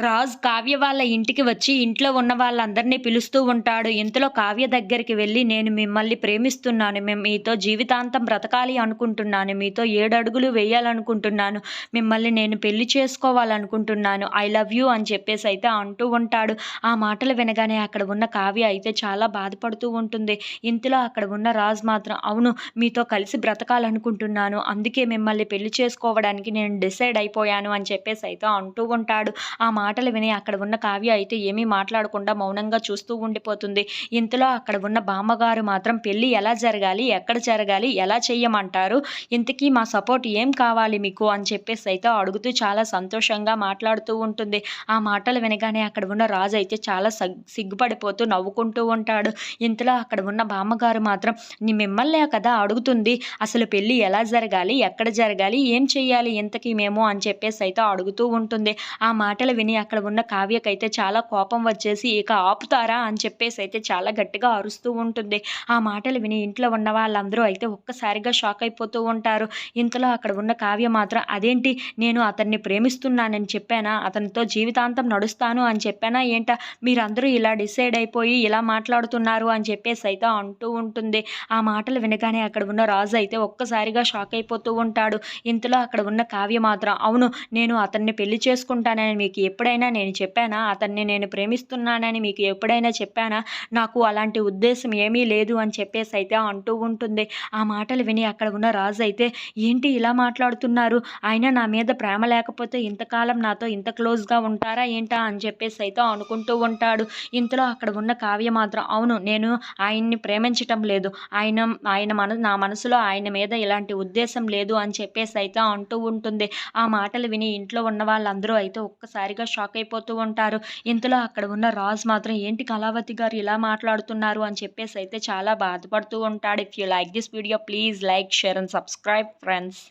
రాజ్ కావ్య వాళ్ళ ఇంటికి వచ్చి ఇంట్లో ఉన్న వాళ్ళందరినీ పిలుస్తూ ఉంటాడు. ఇంతలో కావ్య దగ్గరికి వెళ్ళి నేను మిమ్మల్ని ప్రేమిస్తున్నాను. మేము మీతో జీవితాంతం బ్రతకాలి అనుకుంటున్నాను. మీతో ఏడు అడుగులు వేయాలనుకుంటున్నాను. మిమ్మల్ని నేను పెళ్ళి చేసుకోవాలనుకుంటున్నాను. ఐ లవ్ యూ అని చెప్పేసి అయితే అంటూ ఉంటాడు. ఆ మాటలు వినగానే అక్కడ ఉన్న కావ్య అయితే చాలా బాధపడుతూ ఉంటుంది. ఇంతలో అక్కడ ఉన్న రాజ్ మాత్రం అవును మీతో కలిసి బ్రతకాలనుకుంటున్నాను. అందుకే మిమ్మల్ని పెళ్ళి చేసుకోవడానికి నేను డిసైడ్ అయిపోయాను అని చెప్పేసి అయితే అంటూ ఉంటాడు. ఆ మాటలు విని అక్కడ ఉన్న కావ్య అయితే ఏమీ మాట్లాడకుండా మౌనంగా చూస్తూ ఉండిపోతుంది. ఇంతలో అక్కడ ఉన్న బామ్మగారు మాత్రం పెళ్ళి ఎలా జరగాలి? ఎక్కడ జరగాలి? ఎలా చెయ్యమంటారు? ఇంతకీ మా సపోర్ట్ ఏం కావాలి మీకు? అని చెప్పేసి అయితే అడుగుతూ చాలా సంతోషంగా మాట్లాడుతూ ఉంటుంది. ఆ మాటలు వినగానే అక్కడ ఉన్న రాజు అయితే చాలా సిగ్గుపడిపోతూ నవ్వుకుంటూ ఉంటాడు. ఇంతలో అక్కడ ఉన్న బామ్మగారు మాత్రం నీ మిమ్మల్నే కదా అడుగుతుంది అసలు పెళ్ళి ఎలా జరగాలి? ఎక్కడ జరగాలి? ఏం చెయ్యాలి ఇంతకీ మేము? అని చెప్పేసి అయితే అడుగుతూ ఉంటుంది. ఆ మాటలు విని అక్కడ ఉన్న కావ్యకైతే చాలా కోపం వచ్చేసి ఇక ఆపుతారా? అని చెప్పేసి అయితే చాలా గట్టిగా అరుస్తూ ఉంటుంది. ఆ మాటలు విని ఇంట్లో ఉన్న వాళ్ళందరూ అయితే ఒక్కసారిగా షాక్ అయిపోతూ ఉంటారు. ఇంతలో అక్కడ ఉన్న కావ్య మాత్రం అదేంటి? నేను అతన్ని ప్రేమిస్తున్నానని చెప్పానా? అతనితో జీవితాంతం నడుస్తాను అని చెప్పానా? ఏంట? మీరందరూ ఇలా డిసైడ్ అయిపోయి ఇలా మాట్లాడుతున్నారు? అని చెప్పేసి అయితే అంటూ ఉంటుంది. ఆ మాటలు వినగానే అక్కడ ఉన్న రాజు అయితే ఒక్కసారిగా షాక్ అయిపోతూ ఉంటాడు. ఇంతలో అక్కడ ఉన్న కావ్య మాత్రం అవును నేను అతన్ని పెళ్ళి చేసుకుంటానని మీకు ఎప్పుడైనా నేను చెప్పానా? అతన్ని నేను ప్రేమిస్తున్నానని మీకు ఎప్పుడైనా చెప్పానా? నాకు అలాంటి ఉద్దేశం ఏమీ లేదు అని చెప్పేసి అయితే అంటూ ఉంటుంది. ఆ మాటలు విని అక్కడ ఉన్న రాజు అయితే ఏంటి ఇలా మాట్లాడుతున్నారు? ఆయన నా మీద ప్రేమ లేకపోతే ఇంతకాలం నాతో ఇంత క్లోజ్గా ఉంటారా ఏంటా? అని చెప్పేసి అయితే అనుకుంటూ ఉంటాడు. ఇంతలో అక్కడ ఉన్న కావ్య మాత్రం అవును నేను ఆయన్ని ప్రేమించటం లేదు. ఆయన ఆయన మన నా మనసులో ఆయన మీద ఇలాంటి ఉద్దేశం లేదు అని చెప్పేసి అయితే అంటూ ఉంటుంది. ఆ మాటలు విని ఇంట్లో ఉన్న వాళ్ళందరూ అయితే ఒక్కసారిగా షాక్ అయిపోతూ ఉంటారు. ఇంతలో అక్కడ ఉన్న రాజ్ మాత్రం ఏంటి కళావతి గారు ఇలా మాట్లాడుతున్నారు? అని చెప్పేసి అయితే చాలా బాధపడుతూ ఉంటాడు. If you like this video please like share and subscribe friends